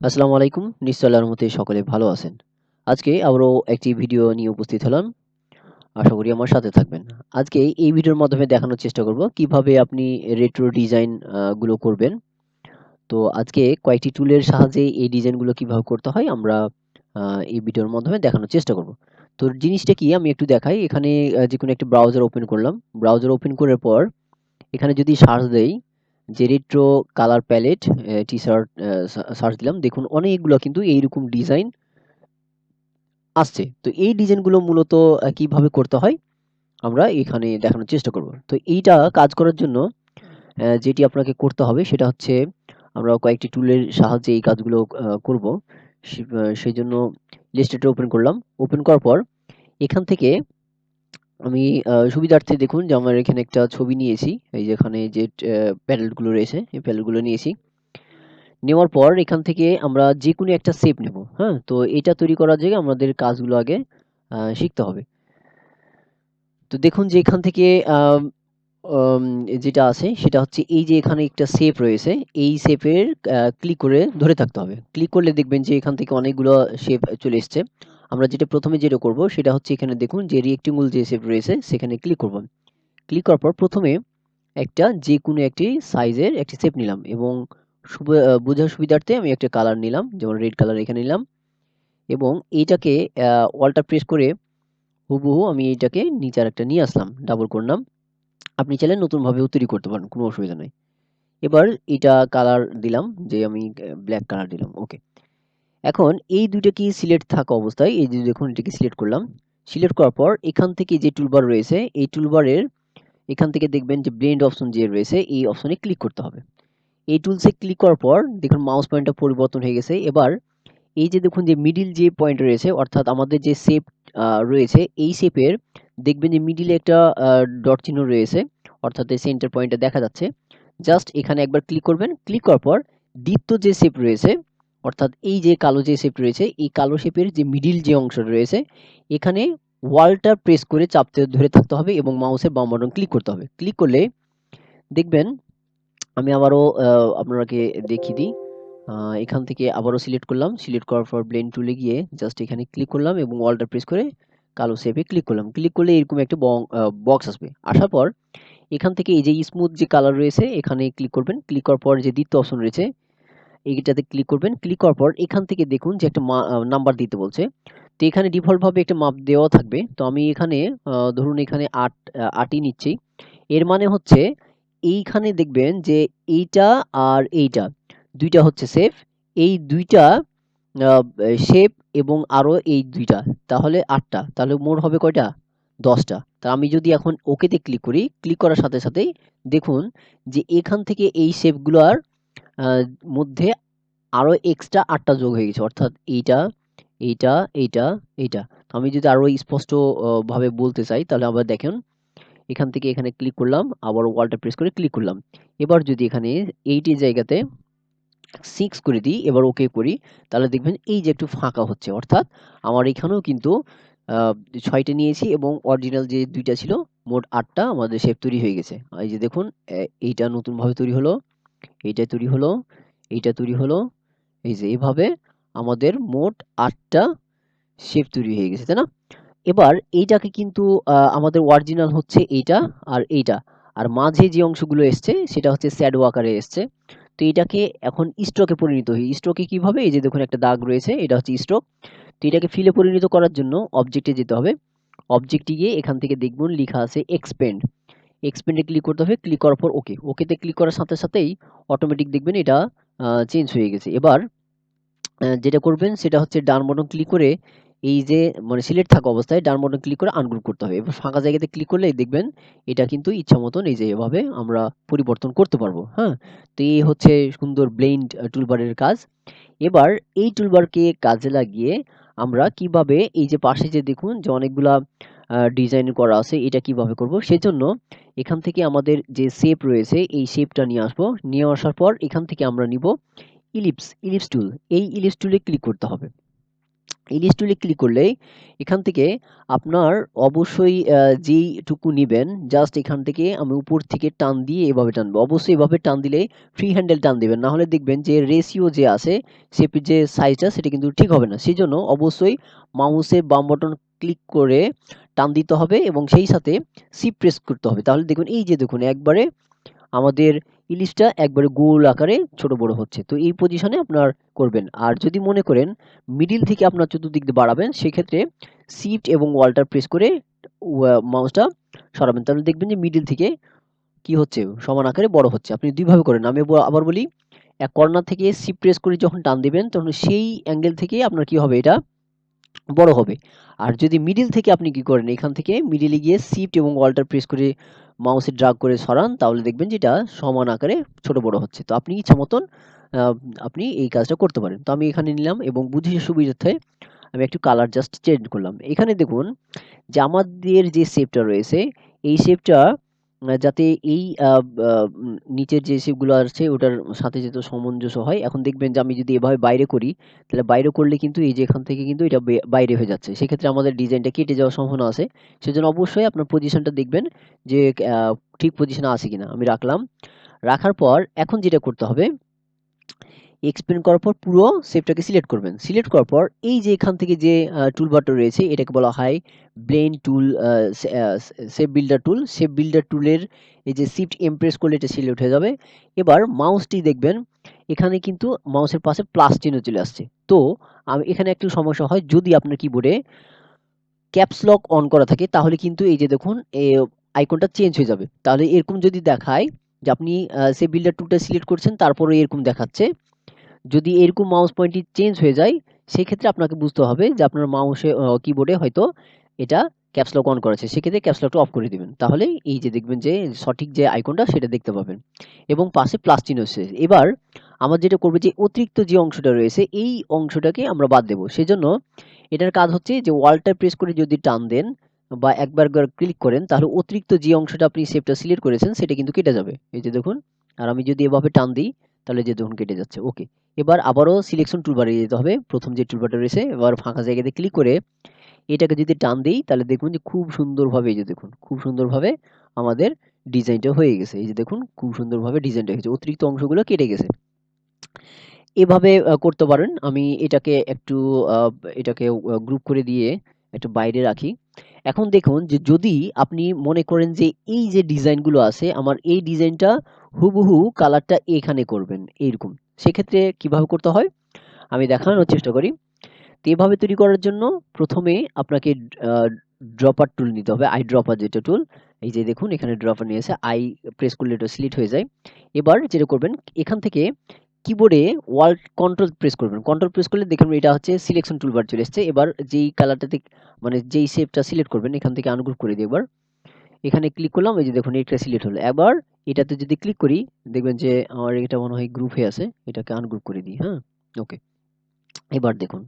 আসসালামু আলাইকুম। নিশ্চয় আল্লাহর রহমতে সকলে ভালো আছেন। আজকে আবারও একটি ভিডিও নিয়ে উপস্থিত হলাম। আশা করি আমার সাথে থাকবেন। আজকে এই ভিডিওর মাধ্যমে দেখানোর চেষ্টা করব কীভাবে আপনি রেট্রো ডিজাইনগুলো করবেন। তো আজকে কয়েকটি টুলের সাহায্যে এই ডিজাইনগুলো কীভাবে করতে হয় আমরা এই ভিডিওর মাধ্যমে দেখানোর চেষ্টা করব। তো জিনিসটা কি আমি একটু দেখাই। এখানে আ যেকোনো একটি ব্রাউজার ওপেন করলাম। ব্রাউজার ওপেন করার পর এখানে যদি সার্চ দেই যে রেট্রো কালার প্যালেট এ টি-শার্ট সার্চ দিলাম। দেখুন, অনেকগুলো কিন্তু এইরকম ডিজাইন আসছে। তো এই ডিজাইনগুলো মূলত কীভাবে করতে হয়, আমরা এখানে দেখানোর চেষ্টা করব। তো এইটা কাজ করার জন্য যেটি আপনাকে করতে হবে, সেটা হচ্ছে আমরা কয়েকটি টুলের সাহায্যে এই কাজগুলো করব। সেই জন্য ইলাস্ট্রেটর ওপেন করলাম। ওপেন করার পর, এখান থেকে আমি সুবিধার্থে দেখুন যে আমার এখানে একটা ছবি নিয়েছি। এই যে এখানে যে প্যানেলগুলো রয়েছে, এই প্যানেলগুলো নিয়েছি। নেওয়ার পর এখান থেকে আমরা যেকোনো একটা শেপ নেব। হ্যাঁ? তো এটা তৈরি করার জায়গায় আমাদের কাজগুলো আগে শিখতে হবে। তো দেখুন যে এখান থেকে যেটা আছে সেটা হচ্ছে এই যে এখানে একটা শেপ রয়েছে। এই শেপের ক্লিক করে ধরে থাকতে হবে। ক্লিক করলে দেখবেন যে এখান থেকে অনেকগুলো শেপ চলে এসছে। আমরা যেটা প্রথমে যেটা করব সেটা হচ্ছে এখানে দেখুন যে রেক্টেঙ্গল যে শেপ রয়েছে, সেখানে ক্লিক করব। ক্লিক করার পর ১ম এ একটা যেকোনো একটি সাইজের একটি শেপ নিলাম এবং বোঝার সুবিধার্থে আমি একটা কালার নিলাম। যেমন রেড কালার এখানে নিলাম। এবং এইটাকে অল্টার প্রেস করে হুবহু আমি এইটাকে নিচে আরেকটা নিয়ে আসলাম। ডাবল করলাম। আপনি চাইলে নতুনভাবেও তৈরি করতে পারেন। কোনো অসুবিধা নেই এবার এটা কালার দিলাম, যে আমি ব্ল্যাক কালার দিলাম। ওকে। এখন এই ২ টা কি সিলেক্ট থাকা অবস্থায়, এই যে দেখুন এটাকে সিলেক্ট করলাম। সিলেক্ট করার পর এখান থেকে যে টুলবার রয়েছে, এই টুলবারের এখান থেকে দেখবেন যে ব্লেন্ড অপশন যে রয়েছে, এই অপশনে ক্লিক করতে হবে। এই টুলসে ক্লিক করার পর দেখুন মাউস পয়েন্টটা পরিবর্তন হয়ে গেছে। এবার এই যে দেখুন যে মিডিল যে পয়েন্ট রয়েছে, অর্থাৎ আমাদের যে শেপ রয়েছে, এই শেপের দেখবেন যে মিডিলে একটা ডট চিহ্ন রয়েছে। অর্থাৎ এই সেন্টার পয়েন্টটা দেখা যাচ্ছে। জাস্ট এখানে একবার ক্লিক করবেন। ক্লিক করার পর দ্বিতীয় যে শেপ রয়েছে অর্থাৎ এই যে কালো যে শেপ রয়েছে, এই কালো শেপের যে মিডিল যে অংশ রয়েছে, এখানে ওয়ালটা প্রেস করে চাপতে ধরে থাকতে হবে এবং মাউসের বাম বাটন ক্লিক করতে হবে। ক্লিক করলে দেখবেন, আমি আবারও আপনাকে দেখিয়ে দিই। এখান থেকে আবারও সিলেক্ট করলাম। সিলেক্ট করার পর ব্লেন্ড টুলে গিয়ে জাস্ট এখানে ক্লিক করলাম এবং ওয়ালটা প্রেস করে কালো শেপে ক্লিক করলাম। ক্লিক করলে এরকম একটা বক্স আসবে। আসার পর এখান থেকে এই যে স্মুথ যে কালার রয়েছে, এখানে ক্লিক করবেন। ক্লিক করার পর যে দ্বিতীয় অপশন রয়েছে এইটাতে ক্লিক করবেন। ক্লিক করার পর এখান থেকে দেখুন যে একটা নাম্বার দিতে বলছে। তো এখানে ডিফল্ট ভাবে একটা মাপ দেওয়া থাকবে। তো আমি এখানে ধরুন এখানে ৮ আ ৮ ই নিচ্ছি। এর মানে হচ্ছে এইখানে দেখবেন যে এইটা আর এইটা দুইটা হচ্ছে শেপ। এই দুইটা শেপ এবং আরও এই দুইটা তাহলে ৮ টা। তাহলে মোট হবে কয়টা? ১০ টা। তা আমি যদি এখন ওকেতে ক্লিক করি, ক্লিক করার সাথে সাথেই দেখুন যে এখান থেকে এই শেপগুলো আ মধ্যে আরও এক্সট্রা আটটা যোগ হয়ে গেছে। অর্থাৎ এইটা, এইটা, এইটা, এইটা। আমি যদি আরও স্পষ্ট ভাবে বলতে চাই তাহলে আবার দেখেন এখান থেকে এখানে ক্লিক করলাম। আবার ওয়ালটা প্রেস করে ক্লিক করলাম। এবার যদি এখানে ৮ এর জায়গাতে সিক্স করে দিই, এবার ওকে করি তাহলে দেখবেন এই যে একটু ফাঁকা হচ্ছে। অর্থাৎ আমার এখানেও কিন্তু ৬ নিয়েছি এবং অরিজিনাল যে দুইটা ছিল মোট আটটা আমাদের শেপ তৈরি হয়ে গেছে। এই যে দেখুন এইটা নতুনভাবে তৈরি হলো, এইটা তৈরি হলো, এইটা তৈরি হলো। এই যে এভাবে আমাদের মোট আটটা শেপ তৈরি হয়ে গেছে, তাই না? এবার এইটাকে কিন্তু আমাদের অরিজিনাল হচ্ছে এইটা আর এইটা। আর মাঝে যে অংশগুলো এসছে সেটা হচ্ছে শ্যাডো আকারে এসছে। তো এটাকে এখন স্ট্রোকে পরিণত হই। স্ট্রোকে কীভাবে? এই যে দেখুন একটা দাগ রয়েছে এটা হচ্ছে স্ট্রোক। তো এটাকে ফিলে পরিণত করার জন্য অবজেক্টে যেতে হবে। অবজেক্টে গিয়ে এখান থেকে দেখবেন লিখা আছে এক্সপেন্ড। এক্সপেন্ড ক্লিক করতে হবে। ক্লিক করার পর ওকে। ওকেতে ক্লিক করার সাথে সাথেই অটোমেটিক দেখবেন এটা চেঞ্জ হয়ে গেছে। এবার যেটা করবেন সেটা হচ্ছে ডান বাটন ক্লিক করে এই যে মানে সিলেক্ট থাকা অবস্থায় ডান বাটন ক্লিক করে আনগ্রুপ করতে হবে। এবার ফাঁকা জায়গাতে ক্লিক করলেই দেখবেন এটা কিন্তু ইচ্ছা মতন এই যে এভাবে আমরা পরিবর্তন করতে পারব। হ্যাঁ? তো এই হচ্ছে সুন্দর ব্লেন্ড টুলবারের কাজ। এবার এই টুলবারকে কাজে লাগিয়ে আমরা কীভাবে এই যে পাশে যে দেখুন যে অনেকগুলা ডিজাইন করা আছে এটা কীভাবে করব? সেজন্য এখান থেকে আমাদের যে শেপ রয়েছে এই শেপটা নিয়ে আসব। নিয়ে আসার পর এখান থেকে আমরা নিব ইলিপস, ইলিপস টুল। এই ইলিপস টুলে ক্লিক করতে হবে। ইলিশ টুলে ক্লিক করলেই এখান থেকে আপনার অবশ্যই যেইটুকু নিবেন জাস্ট এখান থেকে আমি উপর থেকে টান দিয়ে এভাবে টানবো অবশ্যই এভাবে টান দিলে ফ্রি হ্যান্ডেল টান দিবেন নাহলে দেখবেন যে রেশিও যে আছে শেপের যে সাইজটা সেটা কিন্তু ঠিক হবে না সেই জন্য অবশ্যই মাউসের বাম বটন ক্লিক করে টান দিতে হবে এবং সেই সাথে সি প্রেস করতে হবে। তাহলে দেখুন, এই যে দেখুন, একবারে আমাদের ইলিশটা একবারে গোল আকারে ছোট বড় হচ্ছে। তো এই পজিশনে আপনার করবেন। আর যদি মনে করেন মিডিল থেকে আপনার চতুর্দিক দিয়ে বাড়াবেন, সেক্ষেত্রে শিফট এবং ওয়াল্টার প্রেস করে মাউসটা সরাবেন। তাহলে দেখবেন যে মিডিল থেকে কি হচ্ছে? সমান আকারে বড় হচ্ছে। আপনি দুইভাবে করেন। আমি আবার বলি, এক কর্নার থেকে শিফট প্রেস করে যখন টান দিবেন, তখন সেই অ্যাঙ্গেল থেকে আপনার কি হবে এটা? বড় হবে। আর যদি মিডিল থেকে আপনি কি করেন, এখান থেকে মিডিলে গিয়ে শিফট এবং ওয়াল্টার প্রেস করে মাউসে ড্রাগ করে সরান, তাহলে দেখবেন যেটা সমান আকারে ছোট বড় হচ্ছে। তো আপনি ইচ্ছা মতন আপনি এই কাজটা করতে পারেন। তো আমি এখানে নিলাম এবং বুঝিয়ে সুবিধার্থে আমি একটু কালার জাস্ট চেঞ্জ করলাম। এখানে দেখুন যে আমাদের যে শেপটা রয়েছে, এই শেপটা যাতে এই নিচের যে শেপগুলো আছে, ওটার সাথে যাতে সামঞ্জস্য হয়, এখন দেখবেন যে আমি যদি এভাবে বাইরে করি, তাহলে বাইরে করলে কিন্তু এই যে এখান থেকে কিন্তু এটা বাইরে হয়ে যাচ্ছে। সেক্ষেত্রে আমাদের ডিজাইনটা কেটে যাওয়ার সম্ভাবনা আছে। সেজন্য অবশ্যই আপনার পজিশনটা দেখবেন যে ঠিক পজিশনে আছে কিনা। আমি রাখলাম। রাখার পর এখন যেটা করতে হবে এক্সপ্লেন করার পর পুরো শেপটাকে সিলেক্ট করবেন। সিলেক্ট করার পর এই যে এখান থেকে যে টুল বারটা রয়েছে, এটাকে বলা হয় blend tool shape builder tool shape builder টুলের এই যে শিফট এমপ্রেস করলে এটা সিলেক্ট হয়ে যাবে। এবার মাউসটি দেখবেন, এখানে কিন্তু মাউসের পাশে প্লাস চিহ্ন চলে আসছে। তো, আমি এখানে একটু সমস্যা হয়, যদি আপনার কিবোর্ডে ক্যাপস লক অন করা থাকে, তাহলে কিন্তু এই যে দেখুন আইকনটা চেঞ্জ হয়ে যাবে। তাহলে এরকম যদি দেখায় যে আপনি সে বিল্ডার টুলটা সিলেক্ট করছেন, তারপরে এরকম দেখাচ্ছে যদি এরকম মাউস পয়েন্টটি চেঞ্জ হয়ে যায়, সেক্ষেত্রে আপনাকে বুঝতে হবে যে আপনার মাউসে কিবোর্ডে হয়তো এটা ক্যাপসলক অন করেছে। সেক্ষেত্রে ক্যাপসলকটা অফ করে দিবেন। তাহলে এই যে দেখবেন যে সঠিক যে আইকনটা সেটা দেখতে পাবেন। এবং পাশে প্লাস চিহ্ন এবার আমার যেটা করবে যে অতিরিক্ত যে অংশটা রয়েছে, এই অংশটাকে আমরা বাদ দেবো। সেজন্য এটার কাজ হচ্ছে যে ওয়ালটা প্রেস করে যদি টান দেন বা একবার ক্লিক করেন, তাহলে অতিরিক্ত যে অংশটা আপনি সেভটা সিলেক্ট করেছেন, সেটা কিন্তু কেটে যাবে। এই যে দেখুন, আর আমি যদি এভাবে টান দিই, তাহলে যে দেখুন কেটে যাচ্ছে। ওকে এবার আবারও সিলেকশন টুলবারে যেতে হবে। প্রথম যে টুলবারটা রয়েছে, এবার ফাঁকা জায়গাতে ক্লিক করে এটাকে যদি টান দিই, তাহলে দেখুন যে খুব সুন্দরভাবে এই যে দেখুন, খুব সুন্দরভাবে আমাদের ডিজাইনটা হয়ে গেছে। এই যে দেখুন, খুব সুন্দরভাবে ডিজাইনটা হয়েছে। অতিরিক্ত অংশগুলো কেটে গেছে। এভাবে করতে পারেন। আমি এটাকে একটু এটাকে গ্রুপ করে দিয়ে একটু বাইরে রাখি। এখন দেখুন যে যদি আপনি মনে করেন যে এই যে ডিজাইনগুলো আছে, আমার এই ডিজাইনটা হুবহু কালারটা এখানে করবেন, এইরকম। সেক্ষেত্রে কীভাবে করতে হয়? আমি দেখানোর চেষ্টা করি। তো এভাবে তৈরি করার জন্য প্রথমে আপনাকে ড্রপার টুল নিতে হবে। আই ড্রপার যেটা টুল এই যে দেখুন, এখানে ড্রপার নিয়েছে আই প্রেস করলে এটা সিলেক্ট হয়ে যায়। এবার যেটা করবেন, এখান থেকে কিবোর্ডে ওয়াল কন্ট্রোল প্রেস করবেন। কন্ট্রোল প্রেস করলে দেখুন, এটা হচ্ছে সিলেকশন টুলবার চলে এসছে। এবার যেই কালারটাতে মানে যেই শেপটা সিলেক্ট করবেন, এখান থেকে আনগ্রুপ করে দিই এবার এখানে ক্লিক করলাম, এই যে দেখুন, এটা সিলেক্ট হলো। এবার এটাতে যদি ক্লিক করি, দেখবেন যে আমার এটা মনে হয় গ্রুপ হয়ে আছে, এটাকে আনগ্রুপ করে দিই হ্যাঁ? ওকে এবার দেখুন,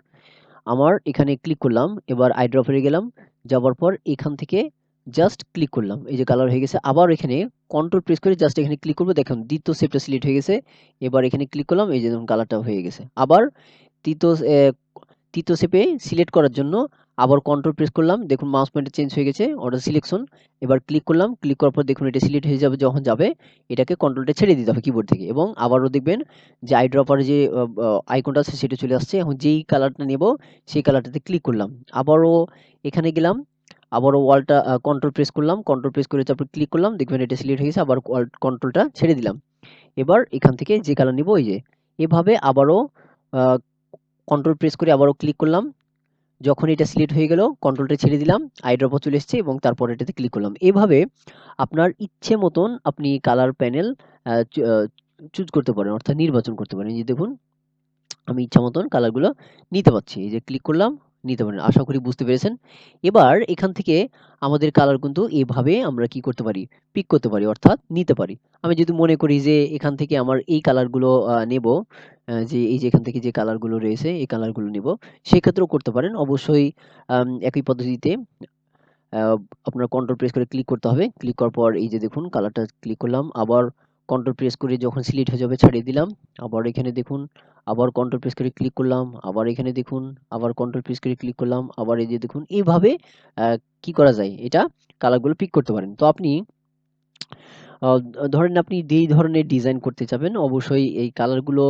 আমার এখানে ক্লিক করলাম, এবার আই ড্রপে গেলাম, যাওয়ার পর এখান থেকে জাস্ট ক্লিক করলাম, এই যে কালার হয়ে গেছে। আবার এখানে কন্ট্রোল প্রেস করে জাস্ট এখানে ক্লিক করব, দেখুন, দ্বিতীয় শেপটা সিলেক্ট হয়ে গেছে, এবার এখানে ক্লিক করলাম, এই যে দেখুন কালারটা হয়ে গেছে। আবার তৃতীয় তৃতীয় শেপে সিলেক্ট করার জন্য আবার কন্ট্রোল প্রেস করলাম, দেখুন মাউস পয়েন্টটা চেঞ্জ হয়ে গেছে অর্ডার সিলেকশন এবার ক্লিক করলাম ক্লিক করার পর দেখুন এটা সিলেক্ট হয়ে যাবে, যখন যাবে, এটাকে কন্ট্রোলটা ছেড়ে দিতে হবে কিবোর্ড থেকে এবং আবারও দেখবেন যে আই ড্রপার যে আইকনটা আছে সেটা চলে আসছে, এখন যেই কালারটা নেব, সেই কালারটাতে ক্লিক করলাম, আবারও এখানে গেলাম, আবারও ওয়ালটা কন্ট্রোল প্রেস করলাম কন্ট্রোল প্রেস করে তারপর ক্লিক করলাম, দেখবেন এটা সিলেক্ট হয়ে গেছে, আবার কন্ট্রোলটা ছেড়ে দিলাম, এবার এখান থেকে যে কালার নিব ওই যে, এভাবে আবারও কন্ট্রোল প্রেস করে আবারও ক্লিক করলাম যখন এটা সিলেক্ট হয়ে গেল কন্ট্রোলটা ছেড়ে দিলাম আইড্রপও চলে এসছে এবং তারপর এটাতে ক্লিক করলাম। এভাবে আপনার ইচ্ছে মতন আপনি কালার প্যানেল চুজ করতে পারেন, অর্থাৎ নির্বাচন করতে পারেন। যে দেখুন, আমি ইচ্ছা মতন কালারগুলো নিতে পারছি। এই যে ক্লিক করলাম নিতে পারেন। আশা করি বুঝতে পেরেছেন। এবার এখান থেকে আমাদের কালার কিন্তু এভাবে আমরা কি করতে পারি? পিক করতে পারি, অর্থাৎ নিতে পারি। আমি যদি মনে করি যে এখান থেকে আমার এই কালারগুলো নেব যে এই যে এখান থেকে যে কালারগুলো রয়েছে, এই কালারগুলো নেব। সেক্ষেত্রেও করতে পারেন। অবশ্যই একই পদ্ধতিতে আপনার কন্ট্রোল প্রেস করে ক্লিক করতে হবে। ক্লিক করার পর এই যে দেখুন কালারটা ক্লিক করলাম। আবার কন্ট্রোল প্রেস করে যখন সিলেক্ট হয়ে যাবে, ছাড়িয়ে দিলাম। আবার এখানে দেখুন আবার কন্ট্রোল প্রেস করে ক্লিক করলাম, আবার এখানে দেখুন, আবার কন্ট্রোল প্রেস করে ক্লিক করলাম, আবার এই যে দেখুন, এইভাবে কি করা যায়? এটা কালারগুলো পিক করতে পারেন। তো আপনি ধরেন আপনি যেই ধরনের ডিজাইন করতে চাবেন, অবশ্যই এই কালারগুলো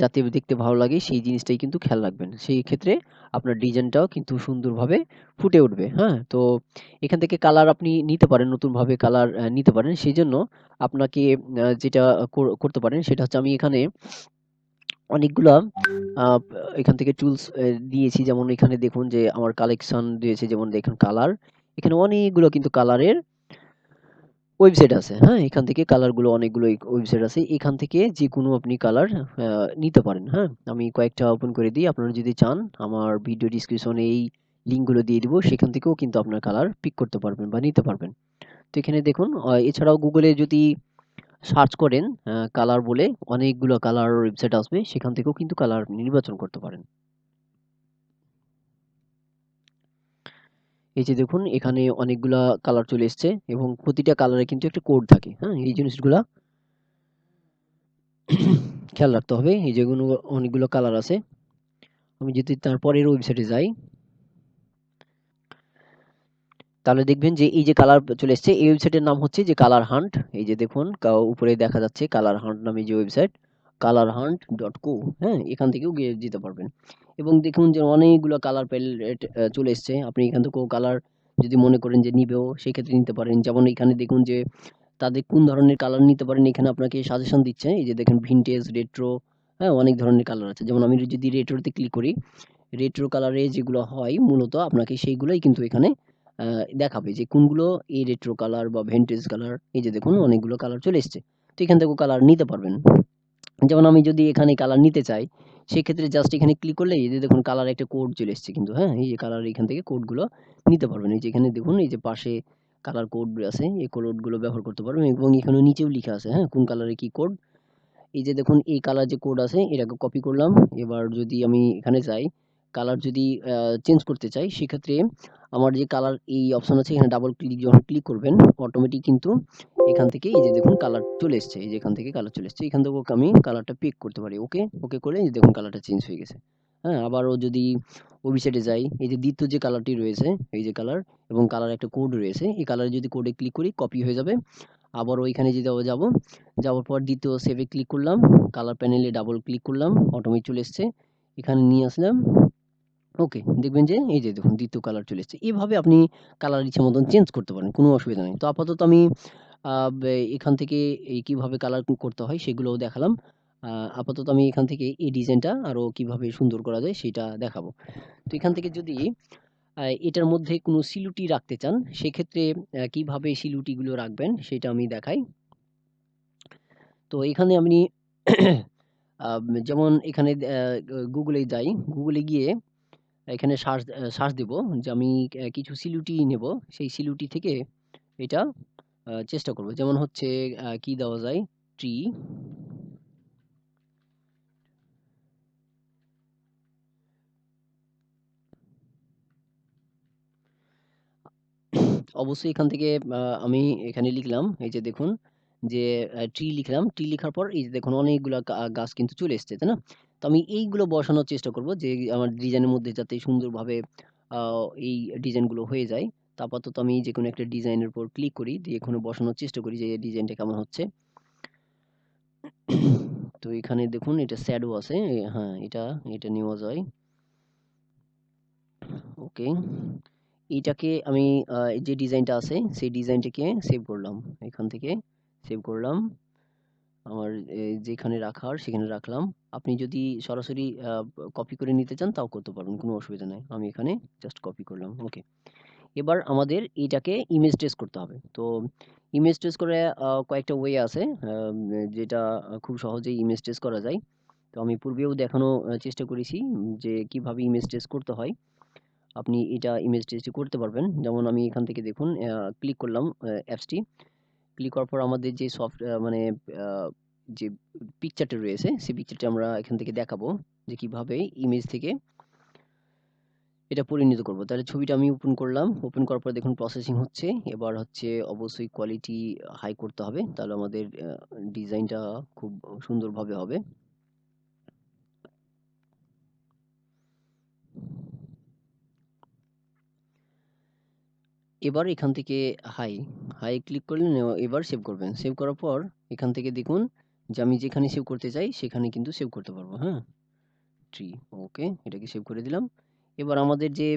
যাতে দেখতে ভালো লাগে, সেই জিনিসটাই কিন্তু খেয়াল রাখবেন। সেই ক্ষেত্রে আপনার ডিজাইনটাও কিন্তু সুন্দরভাবে ফুটে উঠবে হ্যাঁ? তো এখান থেকে কালার আপনি নিতে পারেন, নতুনভাবে কালার নিতে পারেন। সেই জন্য আপনাকে যেটা করতে পারেন, সেটা হচ্ছে আমি এখানে অনেকগুলা এখান থেকে টুলস দিয়েছি যেমন এখানে দেখুন যে আমার কালেকশন দিয়েছে, যেমন দেখুন কালার এখানে অনেকগুলো কিন্তু কালারের ওয়েবসাইট আছে। হ্যাঁ এখান থেকে কালারগুলো অনেকগুলো ওয়েবসাইট আছে। এখান থেকে যে কোনো আপনি কালার নিতে পারেন। হ্যাঁ আমি কয়েকটা ওপেন করে দিই। আপনারা যদি চান, আমার ভিডিও ডিসক্রিপশনে এই লিঙ্কগুলো দিয়ে দিব। সেখান থেকেও কিন্তু আপনার কালার পিক করতে পারবেন বা নিতে পারবেন। তো এখানে দেখুন এছাড়াও গুগলে যদি সার্চ করেন কালার বলে অনেকগুলো কালার ওয়েবসাইট আসবে, সেখান থেকেও কিন্তু কালার নির্বাচন করতে পারেন। এই যে দেখুন, এখানে অনেকগুলা কালার চলে এসছে এবং প্রতিটা কালারে কিন্তু একটা কোড থাকে হ্যাঁ এই জিনিসগুলা খেয়াল রাখতে হবে। এই যেগুলো অনেকগুলো কালার আছে। আমি যদি তারপরের ওয়েবসাইটে যাই তাহলে দেখবেন যে এই যে কালার চলে এসছে, এই ওয়েবসাইটের নাম হচ্ছে যে কালার হান্ট এই যে দেখুন উপরে দেখা যাচ্ছে কালার হান্ট নামে যে website colour hunt dot co হ্যাঁ এখান থেকেও গিয়ে যেতে পারবেন। এবং দেখুন যে অনেকগুলো কালার প্যালেট চলে এসছে। আপনি এখান থেকেও কালার যদি মনে করেন যে নিবেও সেই ক্ষেত্রে নিতে পারেন। যেমন এখানে দেখুন যে তাদের কোন ধরনের কালার নিতে পারেন, এখানে আপনাকে সাজেশন দিচ্ছে। এই যে দেখেন ভিনটেজ রেট্রো হ্যাঁ অনেক ধরনের কালার আছে। যেমন আমি যদি রেট্রোতে ক্লিক করি রেট্রো কালারে যেগুলো হয়, মূলত আপনাকে সেইগুলোই কিন্তু এখানে দেখাবে যে কোনগুলো এই রেট্রো কালার বা ভেন্টেজ কালার এই যে দেখুন অনেকগুলো কালার চলে এসছে। তো এখান থেকেও কালার নিতে পারবেন। যেমন আমি যদি এখানে কালার নিতে চাই, সেক্ষেত্রে জাস্ট এখানে ক্লিক করলে এই যে দেখুন কালার একটা কোড চলে এসছে কিন্তু হ্যাঁ? এই যে কালার এখান থেকে কোডগুলো নিতে পারবেন। এই যে এখানে দেখুন, এই যে পাশে কালার কোড আছে, এই কোডগুলো ব্যবহার করতে পারবেন এবং এখানে নিচেও লেখা আছে হ্যাঁ? কোন কালারে কি কোড এই যে দেখুন, এই কালার যে কোড আছে, এটাকে কপি করলাম। এবার যদি আমি এখানে যাই কালার যদি চেঞ্জ করতে চাই, সেক্ষেত্রে আমার যে কালার এই অপশন আছে, এখানে ডাবল ক্লিক যখন ক্লিক করবেন অটোমেটিক কিন্তু এখান থেকে এই যে দেখুন কালার চলে এসছে, এই যে এখান থেকে কালার চলে এসছে, এখান থেকে আমি কালারটা পিক করতে পারি ওকে ওকে করে এই যে দেখুন কালারটা চেঞ্জ হয়ে গেছে। হ্যাঁ আবারও যদি ওয়েবসাইটে যাই, এই যে দ্বিতীয় যে কালারটি রয়েছে, এই যে কালার এবং কালার একটা কোড রয়েছে, এই কালারে যদি কোডে ক্লিক করি কপি হয়ে যাবে। আবার ওইখানে যদি যাব যাওয়ার পর দ্বিতীয় সেভে ক্লিক করলাম কালার প্যানেলে ডাবল ক্লিক করলাম অটোমেটিক চলে এসছে। এখানে নিয়ে আসলাম ওকে, দেখবেন যে এই যে দেখুন দ্বিতীয় কালার চলে এসছে। এভাবে আপনি কালার ইচ্ছে মতন চেঞ্জ করতে পারেন, কোনো অসুবিধা নেই। তো আপাতত আমি এখান থেকে এই কীভাবে কালার করতে হয় সেগুলোও দেখালাম। আপাতত আমি এখান থেকে এই ডিজাইনটা আরও কীভাবে সুন্দর করা যায় সেটা দেখাবো। তো এখান থেকে যদি এটার মধ্যে কোনো সিলুটি রাখতে চান, সেক্ষেত্রে কীভাবে সিলুটিগুলো রাখবেন সেটা আমি দেখাই। তো এখানে আপনি যেমন এখানে গুগলে যাই গুগলে গিয়ে এখানে শ্বাস শ্বাস দেব। যে আমি কিছু সিলুটি নেব। সেই সিলুটি থেকে এটা চেষ্টা করব। যেমন হচ্ছে কি দেওয়া যায়? ট্রি। অবশ্যই এখান থেকে আমি এখানে লিখলাম। এই যে দেখুন, যে ট্রি লিখলাম। ট্রি লেখার পর এই যে দেখুন, অনেকগুলো গাছ কিন্তু চলে এসছে, তাই না? তো আমি এইগুলো বসানোর চেষ্টা করব যে, আমার ডিজাইনের মধ্যে যাতে সুন্দরভাবে এই ডিজাইনগুলো হয়ে যায়। তো আপাতত আমি যে কোনো একটা ডিজাইনের উপর ক্লিক করি, দিয়ে এখানে বসানোর চেষ্টা করি যে ডিজাইনটা কেমন হচ্ছে। তো এখানে দেখুন, এটা স্যাডো আছে। হ্যাঁ এটা এটা নেওয়া যায়। ওকে। এইটাকে আমি যে ডিজাইনটা আছে, সেই ডিজাইনটাকে সেভ করলাম। এখান থেকে সেভ করলাম। আমার যেখানে রাখার সেখানে রাখলাম। আপনি যদি সরাসরি কপি করে নিতে চান তাও করতে পারবেন, কোনো অসুবিধা নেই। আমি এখানে জাস্ট কপি করলাম ওকে এবার আমাদের এটাকে ইমেজ টেস্ট করতে হবে। তো ইমেজ টেস্ট করে কয়েকটা ওয়ে আছে যেটা খুব সহজেই ইমেজ টেস্ট করা যায়। তো আমি পূর্বেও দেখানো চেষ্টা করেছি, যে কীভাবে ইমেজ টেস্ট করতে হয়। আপনি এটা ইমেজ টেস্ট করতে পারবেন। যেমন আমি এখান থেকে দেখুন ক্লিক করলাম অ্যাপসটি ক্লিক করার পর আমাদের যে সফট মানে যে পিকচারটা রয়েছে, সেই পিকচারটা আমরা এখান থেকে দেখাবো যে কীভাবে ইমেজ থেকে এটা পরিণত করব। তাহলে ছবিটা আমি ওপেন করলাম। ওপেন করার পর দেখুন প্রসেসিং হচ্ছে। এবার হচ্ছে অবশ্যই কোয়ালিটি হাই করতে হবে। তাহলে আমাদের ডিজাইনটা খুব সুন্দরভাবে হবে। এবার এখান থেকে হাই, হাই ক্লিক করলেন এবার সেভ করবেন। সেভ করার পর এখান থেকে দেখুন যে আমি যেখানে সেভ করতে চাই সেখানে কিন্তু সেভ করতে পারব, হ্যাঁ? ট্রি ওকে এটাকে সেভ করে দিলাম। এবার আমাদের যে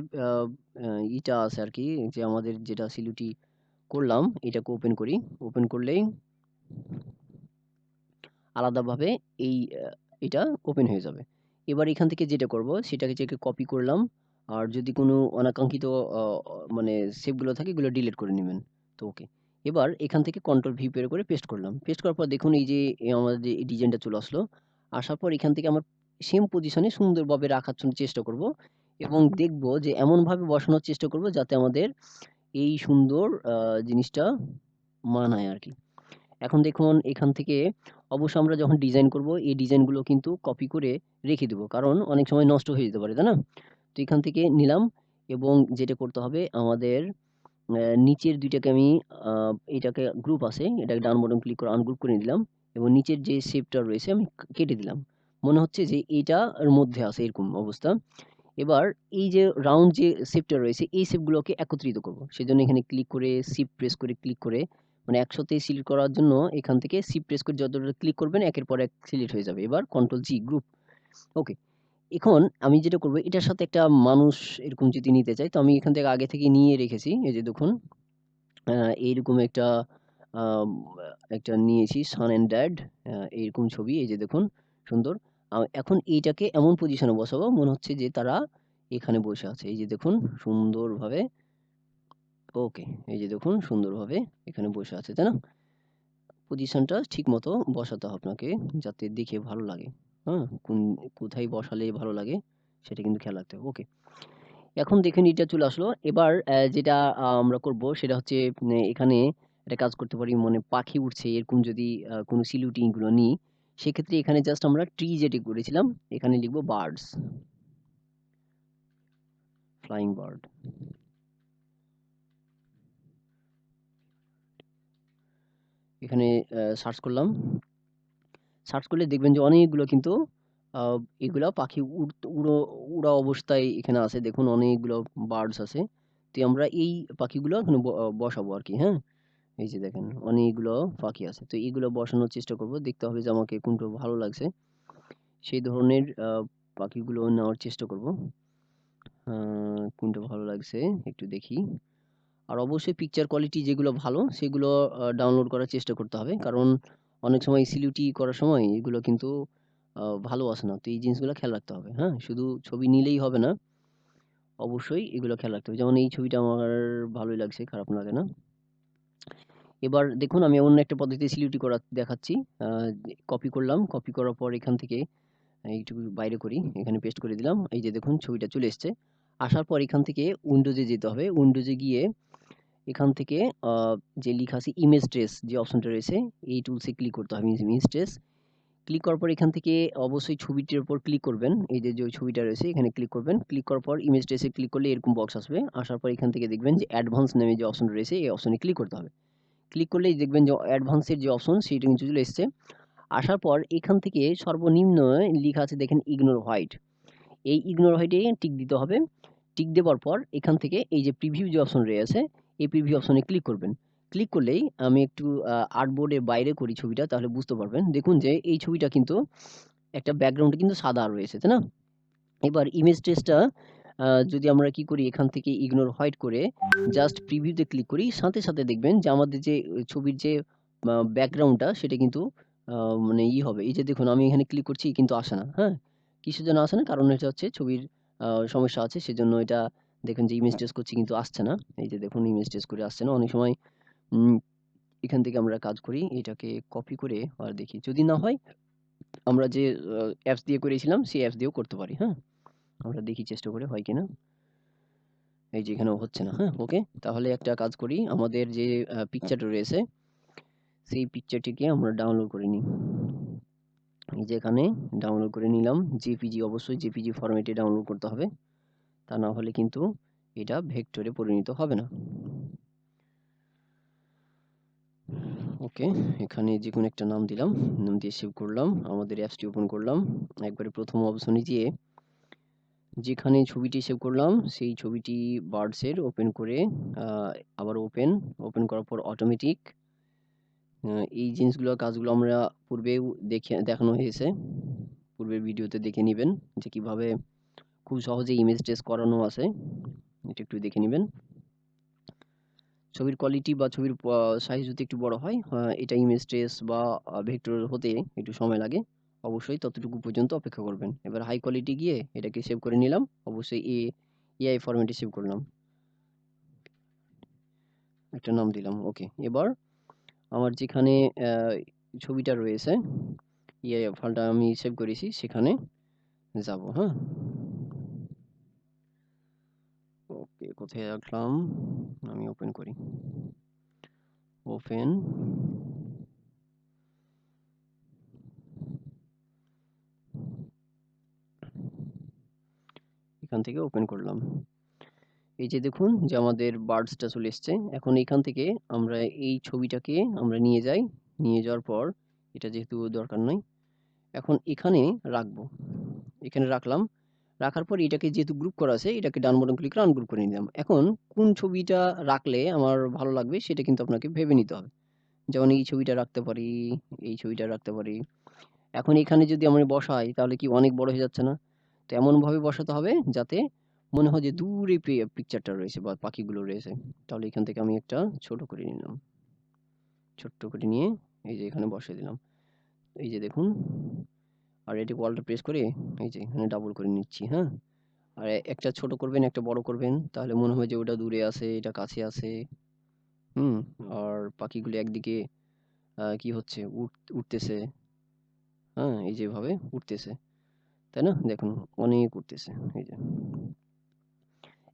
ইটা আছে আর কি যে আমাদের যেটা সিলুটি করলাম এটাকে ওপেন করি। ওপেন করলেই আলাদাভাবে এই এটা ওপেন হয়ে যাবে। এবার এখান থেকে যেটা করব সেটাকে যেকে কপি করলাম। আর যদি কোনো অনাকাঙ্ক্ষিত মানে সেভগুলো থাকে এগুলো ডিলিট করে নেবেন তো ওকে। এবার এখান থেকে কন্ট্রোল ভি প্রেস করে পেস্ট করলাম। পেস্ট করার পর দেখুন এই যে আমাদের যে ডিজাইনটা চলে আসলো। আসার পর এখান থেকে আমার সেম পজিশনে সুন্দরভাবে রাখার জন্য চেষ্টা করব এবং দেখব যে এমনভাবে বসানোর চেষ্টা করব যাতে আমাদের এই সুন্দর জিনিসটা মানায় আর কি এখন দেখুন এখান থেকে অবশ্য আমরা যখন ডিজাইন করব এই ডিজাইনগুলো কিন্তু কপি করে রেখে দেব। কারণ অনেক সময় নষ্ট হয়ে যেতে পারে, তাই না? তো এখান থেকে নিলাম এবং যেটা করতে হবে আমাদের নিচের দুইটাকে আমি এটাকে গ্রুপ আছে, এটাকে ডান বাটন ক্লিক করে আনগ্রুপ করে দিলাম এবং নিচের যে শেপটা রয়েছে আমি কেটে দিলাম। মনে হচ্ছে যে এইটার মধ্যে আছে এরকম অবস্থা। এবার এই যে রাউন্ড যে শেপটা রয়েছে, এই শেপগুলোকে একত্রিত করব। সেজন্য এখানে ক্লিক করে শিফট প্রেস করে ক্লিক করে মানে একসাথে সিলেক্ট করার জন্য এখান থেকে শিফট প্রেস করে যতটা ক্লিক করবেন, একের পর এক সিলেক্ট হয়ে যাবে। এবার কন্ট্রোল জি গ্রুপ। ওকে। এখন আমি যেটা করব এটার সাথে একটা মানুষ এরকম যদি নিতে চাই তো আমি এখান থেকে আগে থেকে নিয়ে রেখেছি। এই যে দেখুন এইরকম একটা একটা নিয়েছি সান অ্যান্ড ড্যাড এইরকম ছবি এই যে দেখুন সুন্দর। এখন এইটাকে এমন পজিশনে বসাবো মনে হচ্ছে যে তারা এখানে বসে আছে। এই যে দেখুন সুন্দরভাবে ওকে। এই যে দেখুন সুন্দরভাবে এখানে বসে আছে, তাই না? পজিশনটা ঠিকমতো বসাতে হবে আপনাকে যাতে দেখে ভালো লাগে। হ্যাঁ? কোন কোথায় বসালে ভালো লাগে সেটা কিন্তু খেয়াল রাখতে হবে। ওকে। এখন দেখুন এটা চলে আসলো। এবার যেটা আমরা করব সেটা হচ্ছে এখানে একটা কাজ করতে পারি মানে পাখি উড়ছে এরকম যদি কোনো সিলুটিংগুলো নিই, সেক্ষেত্রে এখানে জাস্ট আমরা ট্রি যেটি করেছিলাম এখানে লিখব বার্ডস। Flying bird. এখানে সার্চ করলাম। সার্চ করলে দেখবেন যে অনেকগুলো কিন্তু এগুলা পাখি উড় উড়ো অবস্থায় এখানে আছে। দেখুন অনেকগুলো বার্ডস আছে। তো আমরা এই পাখিগুলো এখানে বসাবো আরকি, হ্যাঁ? এই যে দেখেন অনেকগুলো পাখি আছে। তো এগুলো বসানোর চেষ্টা করব। দেখতে হবে যে আমাকে কোনটা ভালো লাগছে। সেই ধরনের পাখিগুলো নেওয়ার চেষ্টা করব। কোনটা ভালো লাগছে একটু দেখি। আর অবশ্যই পিকচার কোয়ালিটি যেগুলো ভালো সেগুলো ডাউনলোড করার চেষ্টা করতে হবে। কারণ অনেক সময় সিলিউটি করার সময় এগুলো কিন্তু ভালো আসে না। তো এই জিনিসগুলো খেয়াল রাখতে হবে, হ্যাঁ? শুধু ছবি নিলেই হবে না। অবশ্যই এগুলো খেয়াল রাখতে হবে। যেমন এই ছবিটা আমার ভালোই লাগছে, খারাপ লাগে না। এবার দেখুন আমি অন্য একটা পদ্ধতিতে সিলিউটি করা দেখাচ্ছি। কপি করলাম। কপি করার পর এখান থেকে এইটুকু বাইরে করি। এখানে পেস্ট করে দিলাম। এই যে দেখুন ছবিটা চলে এসছে। আসার পর এখান থেকে উইন্ডোজে যেতে হবে। উইন্ডোজে গিয়ে এখান থেকে যে লিখা আছে ইমেজ ট্রেস যে অপশনটা রয়েছে এই টুলসে ক্লিক করতে হবে ইমেজ ট্রেস। ক্লিক করার পর এখান থেকে অবশ্যই ছবিটির উপর ক্লিক করবেন। এই যে, যে ছবিটা রয়েছে এখানে ক্লিক করবেন। ক্লিক করার পর ইমেজ ট্রেসে ক্লিক করলে এরকম বক্স আসবে। আসার পর এখান থেকে দেখবেন যে অ্যাডভান্স নামে যে অপশন রয়েছে এই অপশনে ক্লিক করতে হবে। ক্লিক করলেই দেখবেন যে অ্যাডভান্সের যে অপশন সেটা কিন্তু চলে এসছে। আসার পর এখান থেকে সর্বনিম্ন লিখা আছে দেখেন ইগনোর হোয়াইট। এই ইগনোর হোয়াইটে টিক দিতে হবে। টিক দেওয়ার পর এখান থেকে এই যে প্রিভিউ যে অপশন রয়েছে এই প্রিভিউ অপশনে ক্লিক করবেন। ক্লিক করলেই আমি একটু আর্টবোর্ডের বাইরে করি ছবিটা তাহলে বুঝতে পারবেন। দেখুন যে এই ছবিটা কিন্তু একটা ব্যাকগ্রাউন্ডে কিন্তু সাদা রয়েছে, তাই না? এবার ইমেজ ট্রেসটা আ যদি আমরা কি করি এখান থেকে ইগনোর হোয়াইট করে জাস্ট প্রিভিউতে ক্লিক করি সাথে, সাথে দেখবেন যে আমাদের যে ছবির যে ব্যাকগ্রাউন্ডটা সেটা কিন্তু মানে ই হবে। এই যে দেখুন আমি এখানে ক্লিক করছি কিন্তু আসে না, হ্যাঁ? কিসের জন্য আসে না? কারণ এটা হচ্ছে ছবির সমস্যা আছে সেজন্য এটা দেখেন যে ইমেজ ট্রেস করছি কিন্তু আসছে না। এই যে দেখুন ইমেজ ট্রেস করে আসছে না। অনেক সময় এখান থেকে আমরা কাজ করি এটাকে কপি করে আর দেখি। যদি না হয় আমরা যে অ্যাপস দিয়ে করেছিলাম সেই অ্যাপস দিয়েও করতে পারি, হ্যাঁ? আমরা দেখি চেষ্টা করে হয় কিনা। এই যে এখানেও হচ্ছে না, হ্যাঁ? ওকে। তাহলে একটা কাজ করি আমাদের যে পিকচারটা রয়েছে সেই পিকচারটিকে আমরা ডাউনলোড করে নিই। এই যে এখানে ডাউনলোড করে নিলাম। জেপিজি অবশ্যই জেপিজি ফরম্যাটে ডাউনলোড করতে হবে। তা না হলে কিন্তু এটা ভেক্টরে পরিণত হবে না। ওকে। এখানে যে কোনো একটা নাম দিলাম। নাম দিয়ে সেভ করলাম। আমাদের অ্যাপসটি ওপেন করলাম। একবারে প্রথম অপশনে গিয়ে যেখানে ছবিটি সেভ করলাম, সেই ছবিটি বার্ডসের ওপেন করে আবার ওপেন ওপেন করার পর অটোমেটিক এই জিনিসগুলো, কাজগুলো আমরা পূর্বেও দেখে, দেখানো হয়েছে পূর্বের ভিডিওতে দেখে নেবেন যে কীভাবে খুব সহজে ইমেজ টেস্ট করানো আছে। এটা একটু দেখে নেবেন। ছবির কোয়ালিটি বা ছবির সাইজ যদি একটু বড় হয় আহ, এটা ইমেজ টেস্ট বা ভেক্টর হতে একটু সময় লাগে। অবশ্যই ততটুকু পর্যন্ত অপেক্ষা করবেন। এবার হাই কোয়ালিটি গিয়ে এটাকে সেভ করে নিলাম। অবশ্যই এ এআই ফরম্যাটে সেভ করলাম। একটা নাম দিলাম ওকে এবার আমার যেখানে ছবিটা রয়েছে ইয়ে ফাইলটা আমি সেভ করেছি সেখানে যাব হ্যাঁ। ওকে কোথায় রাখলাম? আমি ওপেন করি। ওপেন এখান থেকে ওপেন করলাম। এই যে দেখুন যে আমাদের বার্ডসটা চলে এসছে। এখন এখান থেকে আমরা এই ছবিটাকে আমরা নিয়ে যাই। নিয়ে যাওয়ার পর এটা যেহেতু দরকার নয়, এখন এখানে রাখব। এখানে রাখলাম। রাখার পর এটাকে যেহেতু গ্রুপ করা আছে, এটাকে ডান বাটন ক্লিক করে আনগ্রুপ করে নিলাম। এখন কোন ছবিটা রাখলে আমার ভালো লাগবে সেটা কিন্তু আপনাকে ভেবে নিতে হবে। যেমন এই ছবিটা রাখতে পারি, এই ছবিটা রাখতে পারি। এখন এখানে যদি আমরা বসাই, তাহলে কি অনেক বড় হয়ে যাচ্ছে না? তো এমনভাবে বসাতে হবে যাতে মনে হয় যে দূরে পিকচারটা রয়েছে বা পাখিগুলো রয়েছে। তাহলে এখান থেকে আমি একটা ছোট করে নিলাম। ছোট্ট করে নিয়ে এই যে এখানে বসিয়ে দিলাম। এই যে দেখুন আর এটি ওয়ালটা প্রেস করে, এই যে এখানে ডাবল করে নিচ্ছি হ্যাঁ? আর একটা ছোট করবেন, একটা বড় করবেন, তাহলে মনে হয় যে ওটা দূরে আছে, এটা কাছে আছে, হুম? আর পাখিগুলো একদিকে কি হচ্ছে, উঠ, উঠতেছে হ্যাঁ? এই যেভাবে উঠতেছে, তাই না? দেখুন, অনেক উঠতেছে, এই যে।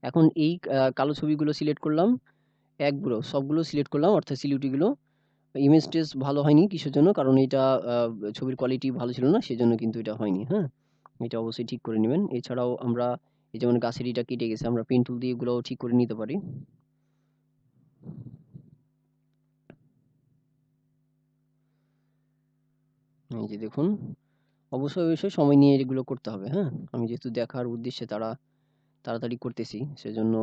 এখন এই কালো ছবিগুলো সিলেক্ট করলাম একগুলো সবগুলো সিলেক্ট করলাম, অর্থাৎ সিলিউটিগুলো ইমেজ টেস্ট ভালো হয়নি কিসের জন্য? কারণ এটা ছবির কোয়ালিটি ভালো ছিল না, সেজন্য কিন্তু এটা হয়নি হ্যাঁ? এটা অবশ্যই ঠিক করে নেবেন। এছাড়াও আমরা, এই যেমন গাছের এটা কেটে গেছে, আমরা পেন টুল দিয়ে এগুলো ঠিক করে নিতে পারি। এই যে দেখুন, অবশ্যই অবশ্যই সময় নিয়ে এগুলো করতে হবে হ্যাঁ? আমি যেহেতু দেখার উদ্দেশ্যে তারা, তাড়াতাড়ি করতেছি, সেজন্য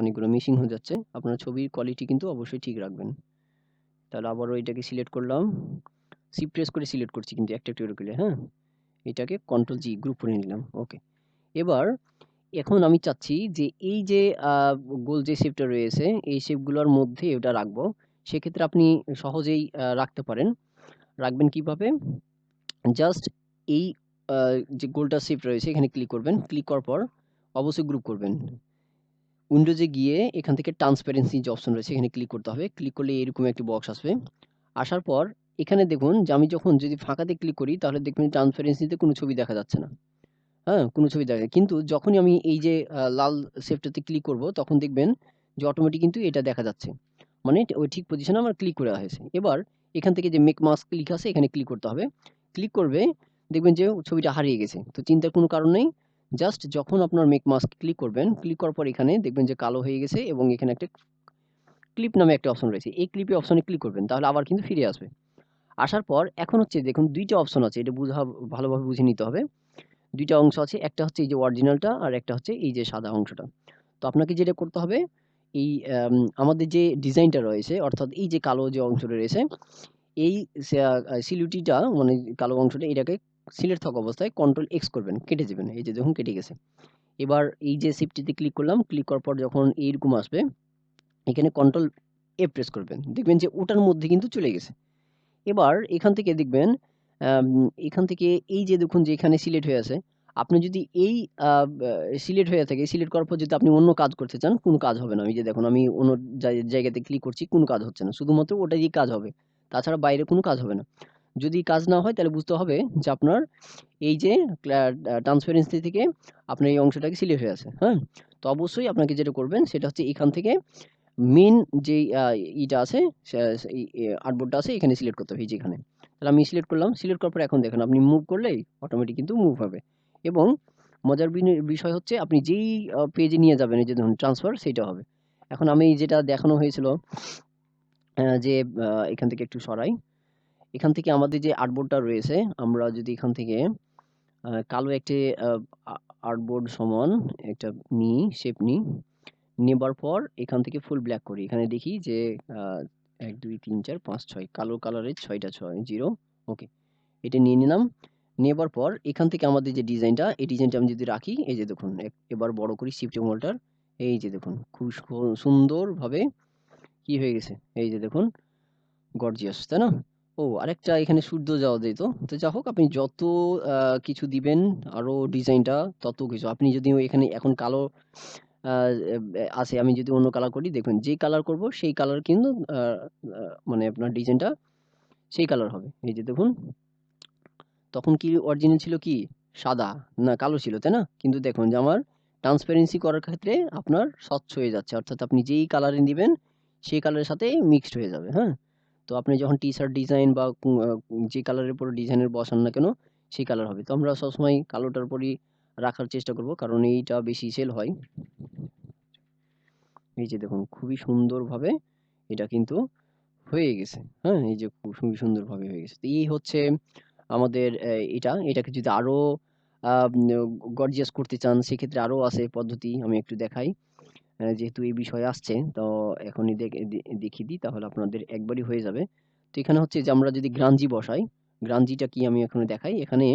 অনেকগুলো মিসিং হয়ে যাচ্ছে। আপনার ছবির কোয়ালিটি কিন্তু অবশ্যই ঠিক রাখবেন। তাহলে আবারও এটাকে সিলেক্ট করলাম। সি প্রেস করে সিলেক্ট করছি কিন্তু একটা একটা করে হ্যাঁ? এটাকে কন্ট্রোল জি গ্রুপ করে নিলাম ওকে এবার এখন আমি চাচ্ছি যে এই যে গোল যে শেপটা রয়েছে, এই শেপগুলোর মধ্যে ওটা রাখব। সেক্ষেত্রে আপনি সহজেই রাখতে পারেন। রাখবেন কীভাবে? জাস্ট এই যে গোলটা শেপ রয়েছে, এখানে ক্লিক করবেন। ক্লিক করার পর অবশ্যই গ্রুপ করবেন। উইন্ডোজে গিয়ে এখান থেকে ট্রান্সপারেন্সি যে অপশন রয়েছে, এখানে ক্লিক করতে হবে। ক্লিক করলে এরকম একটি বক্স আসবে। আসার পর এখানে দেখুন যে আমি যখন যদি ফাঁকাতে ক্লিক করি, তাহলে দেখবেন ট্রান্সপারেন্সিতে কোনো ছবি দেখা যাচ্ছে না। হ্যাঁ কোনো ছবি দেখা কিন্তু যখনই আমি এই যে লাল সেফটাতে ক্লিক করব, তখন দেখবেন যে অটোমেটিক কিন্তু এটা দেখা যাচ্ছে। মানে ওই ঠিক পজিশনে আমার ক্লিক করা হয়েছে। এবার এখান থেকে যে মেক মাস্ক ক্লিক আছে, এখানে ক্লিক করতে হবে। ক্লিক করবে, দেখবেন যে ছবিটা হারিয়ে গেছে। তো চিন্তার কোনো কারণ নেই। জাস্ট যখন আপনার মেক মাস্ক ক্লিক করবেন ক্লিক করার পর এখানে দেখবেন যে কালো হয়ে গেছে এবং এখানে একটা ক্লিপ নামে একটা অপশন রয়েছে। এই ক্লিপে অপশনে ক্লিক করবেন, তাহলে আবার কিন্তু ফিরে আসবে। আসার পর এখন হচ্ছে দেখুন দুইটা অপশন আছে, এটা বুঝা, ভালোভাবে বুঝে নিতে হবে। দুইটা অংশ আছে, একটা হচ্ছে এই যে অরিজিনালটা আর একটা হচ্ছে এই যে সাদা অংশটা। তো আপনাকে যেটা করতে হবে, এই আমাদের যে ডিজাইনটা রয়েছে, অর্থাৎ এই যে কালো যে অংশটা রয়েছে, এই সিলিউটিটা মানে কালো অংশটা এটাকে সিলেক্ট থাকা অবস্থায় কন্ট্রোল এক্স করবেন, কেটে দেবেন এই যে দেখুন কেটে গেছে। এবার এই যে শিফটিতে ক্লিক করলাম ক্লিক করার পর যখন এইরকম আসবে, এখানে কন্ট্রোল এ প্রেস করবেন। দেখবেন যে ওটার মধ্যে কিন্তু চলে গেছে। এবার এখান থেকে দেখবেন এখান থেকে এই যে দেখুন যে এখানে সিলেক্ট হয়ে আছে, আপনি যদি এই সিলেক্ট হয়ে থাকে সিলেক্ট করার পর যদি আপনি অন্য কাজ করতে চান, কোনো কাজ হবে না। আমি যে দেখুন আমি অন্য জায়- জায়গাতে ক্লিক করছি, কোনো কাজ হচ্ছে না। শুধুমাত্র ওটা দিয়ে কাজ হবে। তাছাড়া বাইরে কোনো কাজ হবে না। যদি কাজ না হয়, তাহলে বুঝতে হবে যে আপনার এই যে ট্রান্সপারেন্সি থেকে আপনার এই অংশটাকে সিলেক্ট হয়ে আছে হ্যাঁ? তো অবশ্যই আপনাকে যেটা করবেন, সেটা হচ্ছে এখান থেকে মেন যে ইটা আছে আর্টবোর্ডটা আছে, এখানে সিলেক্ট করতে হবে, এই যে এখানে। তাহলে আমি সিলেক্ট করলাম সিলেক্ট করার পর এখন দেখেন আপনি মুভ করলেই অটোমেটিক কিন্তু মুভ হবে। এবং মজার বিষয় হচ্ছে আপনি যেই পেজে নিয়ে যাবেন, এই যে ধরুন ট্রান্সফার সেটা হবে। এখন আমি যেটা দেখানো হয়েছিল যে এখান থেকে একটু সরাই। এখান থেকে আমাদের যে আর্টবোর্ডটা রয়েছে, আমরা যদি এখান থেকে কালো একটি আর্টবোর্ড সমান একটা নিই শেপ নিই নেবার পর এখান থেকে ফুল ব্ল্যাক করি। এখানে দেখি যে এক, দুই, তিন, চার, পাঁচ, ছয়, কালো কালারের ছয়টা ছয় জিরো ওকে এটা নিয়ে নিলাম। নেবার পর এখান থেকে আমাদের যে ডিজাইনটা, এই ডিজাইনটা আমি যদি রাখি, এই যে দেখুন এবার বড় করি শিফট মোলটার এই যে দেখুন, খুব সুন্দরভাবে কি হয়ে গেছে, এই যে দেখুন গর্জিয়াস তাই না? ও, আরেকটা এখানে সূর্য যাওয়া যেত তো? যা হোক আপনি যত কিছু দিবেন আরও ডিজাইনটা, তত কিছু। আপনি যদি এখানে এখন কালো আছে, আমি যদি অন্য কালার করি দেখুন যে কালার করব, সেই কালার কিন্তু মানে আপনার ডিজাইনটা সেই কালার হবে। এই যে দেখুন, তখন কি অরিজিনাল ছিল কি? সাদা। না, কালো ছিল, তাই না? কিন্তু দেখুন যে আমার ট্রান্সপারেন্সি করার ক্ষেত্রে আপনার স্বচ্ছ হয়ে যাচ্ছে। অর্থাৎ আপনি যেই কালারে দিবেন, সেই কালারের সাথে মিক্সড হয়ে যাবে হ্যাঁ? তো আপনি যখন টি শার্ট ডিজাইন বা যে কালারের উপর ডিজাইনের বসান না কেন, সেই কালার হবে। তো আমরা সবসময় কালোটার উপরই রাখার চেষ্টা করব, কারণ এইটা বেশি সেল হয়। এই যে দেখুন, খুবই সুন্দরভাবে এটা কিন্তু হয়ে গেছে। হ্যাঁ এই যে খুবই সুন্দরভাবে হয়ে গেছে। তো এই হচ্ছে আমাদের এটা। এটাকে যদি আরও গর্জিয়াস করতে চান, সেক্ষেত্রে আরও আছে পদ্ধতি, আমি একটু দেখাই। যেহেতু এই বিষয় আসছে, তো এখনই দেখিয়ে দিই, তাহলে আপনাদের একবারই হয়ে যাবে। তো এখানে হচ্ছে যে, আমরা যদি গ্রাঞ্জি বসাই গ্রাঞ্জিটা কি আমি এখানে দেখাই? এখানে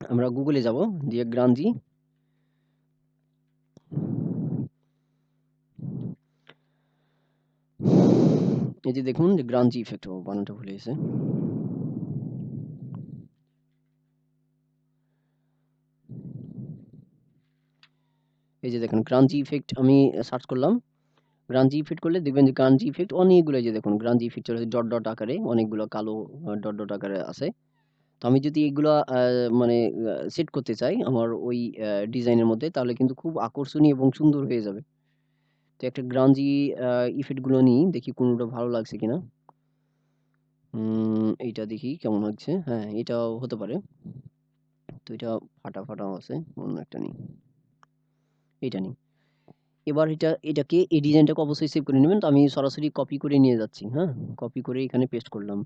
আমরা গুগলে যাব, দিয়ে গ্রাঞ্জি এই যে দেখুন যে গ্রাঞ্জি ইফেক্ট বানানটা ভুলে গেছে। এই যে দেখুন গ্রাঞ্জি ইফেক্ট আমি সার্চ করলাম। গ্রাঞ্জি ইফেক্ট করলে দেখবেন যে গ্রাঞ্জি ইফেক্ট অনেকগুলো যে দেখুন গ্রাঞ্জি ইফেক্ট চলে ডট ডট আকারে অনেকগুলো কালো ডট ডট আকারে আছে। তো আমি যদি এগুলো মানে সেট করতে চাই আমার ওই ডিজাইনের মধ্যে, তাহলে কিন্তু খুব আকর্ষণীয় এবং সুন্দর হয়ে যাবে। তো একটা গ্রাঞ্জি ইফেক্টগুলো নিই, দেখি কোনোটা ভালো লাগছে কিনা। এইটা দেখি কেমন হচ্ছে। হ্যাঁ এটাও হতে পারে। তো এটা ফাটা ফাটাও আছে, অন্য একটা নিই। এটা নিই। এবার এটা, এটাকে এই ডিজাইনটাকে অবশ্যই সেভ করে নেবেন, তো আমি সরাসরি কপি করে নিয়ে যাচ্ছি হ্যাঁ? কপি করে এখানে পেস্ট করলাম।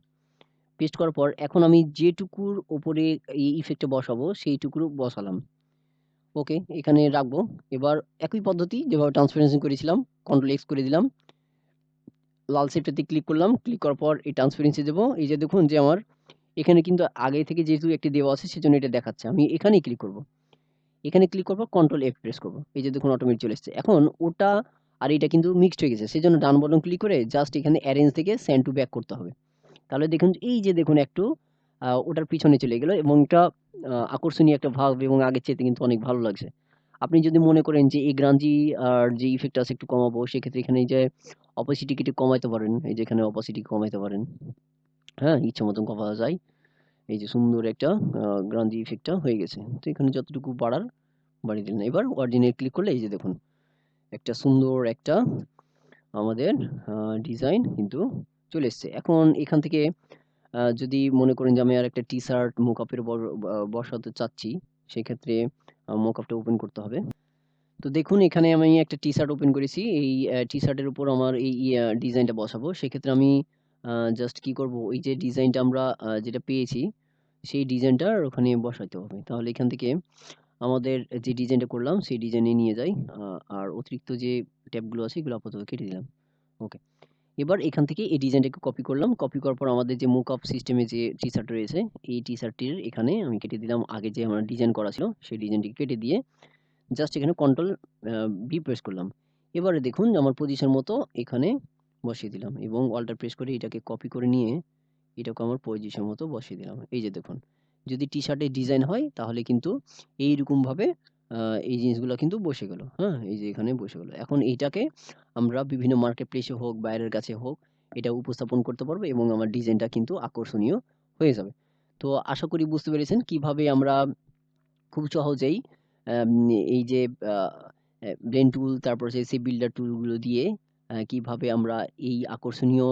পেস্ট করার পর এখন আমি যেটুকুর ওপরে এই ইফেক্টটা বসাবো সেইটুকুর বসালাম। ওকে, এখানে রাখব। এবার একই পদ্ধতি যেভাবে ট্রান্সপারেন্সি করেছিলাম কন্ট্রোল এক্স করে দিলাম। লাল সেপটাতে ক্লিক করলাম। ক্লিক করার পর এই ট্রান্সপারেন্সি দেবো। এই যে দেখুন যে আমার, এখানে কিন্তু আগে থেকে যেহেতু একটি দেওয়া আছে, সেজন্য এটা দেখাচ্ছে। আমি এখানেই ক্লিক করব। এখানে ক্লিক করব কন্ট্রোল এফ প্রেস করব। এই যে দেখুন অটোমেটিক চলে এসছে। এখন ওটা, আর এটা কিন্তু মিক্সড হয়ে গেছে। সেই জন্য ডান বটন ক্লিক করে জাস্ট এখানে অ্যারেঞ্জ থেকে স্যান্ড টু ব্যাক করতে হবে। তাহলে দেখুন, এই যে দেখুন একটু ওটার পিছনে চলে গেলো এবং এটা আকর্ষণীয় একটা ভাব এবং আগের চেয়ে কিন্তু অনেক ভালো লাগছে। আপনি যদি মনে করেন যে এই গ্রাঞ্জি আর যে ইফেক্ট আছে একটু কমাবো, সেক্ষেত্রে এখানে যে অপোসিটি একটু কমাইতে পারেন। এই যে এখানে অপোসিটি কমাইতে পারেন। হ্যাঁ ইচ্ছে মতন কমানো যায়। এই যে সুন্দর একটা গ্রাঞ্জি ইফেক্টটা হয়ে গেছে। তো এখানে যতটুকু বাড়ার, বাড়িয়ে দিলেন। এবার অরিজিনাল ক্লিক করলে এই যে দেখুন, একটা সুন্দর একটা আমাদের ডিজাইন কিন্তু চলে এসছে। এখন এখান থেকে যদি মনে করেন যে আমি আর একটা টি শার্ট মোকআপের বসাতে চাচ্ছি, সেক্ষেত্রে মোকআপটা ওপেন করতে হবে। তো দেখুন, এখানে আমি একটা টি শার্ট ওপেন করেছি। এই টি শার্টের উপর আমার এই ডিজাইনটা বসাবো। সেক্ষেত্রে আমি জাস্ট কি করব? ওই যে ডিজাইনটা আমরা যেটা পেয়েছি, সেই ডিজাইনটা ওখানে বসাইতে হবে। তাহলে এখান থেকে আমাদের যে ডিজাইনটা করলাম, সেই ডিজাইনে নিয়ে যাই আর অতিরিক্ত যে ট্যাবগুলো আছে, এগুলো আপাতত কেটে দিলাম। ওকে এবার এখান থেকে এই ডিজাইনটাকে কপি করলাম। কপি করার পর আমাদের যে মুক আপ সিস্টেমে যে টি শার্ট রয়েছে, এই টি শার্টটির এখানে আমি কেটে দিলাম। আগে যে আমার ডিজাইন করা ছিল, সেই ডিজাইনটিকে কেটে দিয়ে জাস্ট এখানে কন্ট্রোল বি প্রেস করলাম। এবারে দেখুন, আমার পজিশন মতো এখানে বসিয়ে দিলাম এবং অল্টার প্রেস করে এটাকে কপি করে নিয়ে এটাকে আমার পজিশন মতো বসিয়ে দিলাম। এই যে দেখুন, যদি টি শার্টের ডিজাইন হয় তাহলে কিন্তু এইরকমভাবে এই জিনিসগুলো কিন্তু বসে গেল। হ্যাঁ এই যে এখানে বসে গেলো। এখন এইটাকে আমরা বিভিন্ন মার্কেট প্লেসে হোক, বাইরের কাছে হোক, এটা উপস্থাপন করতে পারব এবং আমার ডিজাইনটা কিন্তু আকর্ষণীয় হয়ে যাবে। তো আশা করি বুঝতে পেরেছেন কীভাবে আমরা খুব সহজেই এই যে ব্রেন টুল তারপর সেই বিল্ডার টুলগুলো দিয়ে কীভাবে আমরা এই আকর্ষণীয়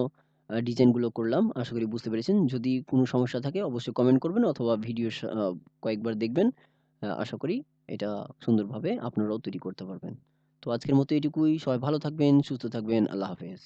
ডিজাইনগুলো করলাম, আশা করি বুঝতে পেরেছেন। যদি কোনো সমস্যা থাকে, অবশ্যই কমেন্ট করবেন অথবা ভিডিও কয়েকবার দেখবেন। আশা করি এটা সুন্দরভাবে আপনারাও তৈরি করতে পারবেন। তো আজকের মতো এটুকুই সবাই ভালো থাকবেন, সুস্থ থাকবেন। আল্লাহ হাফেজ।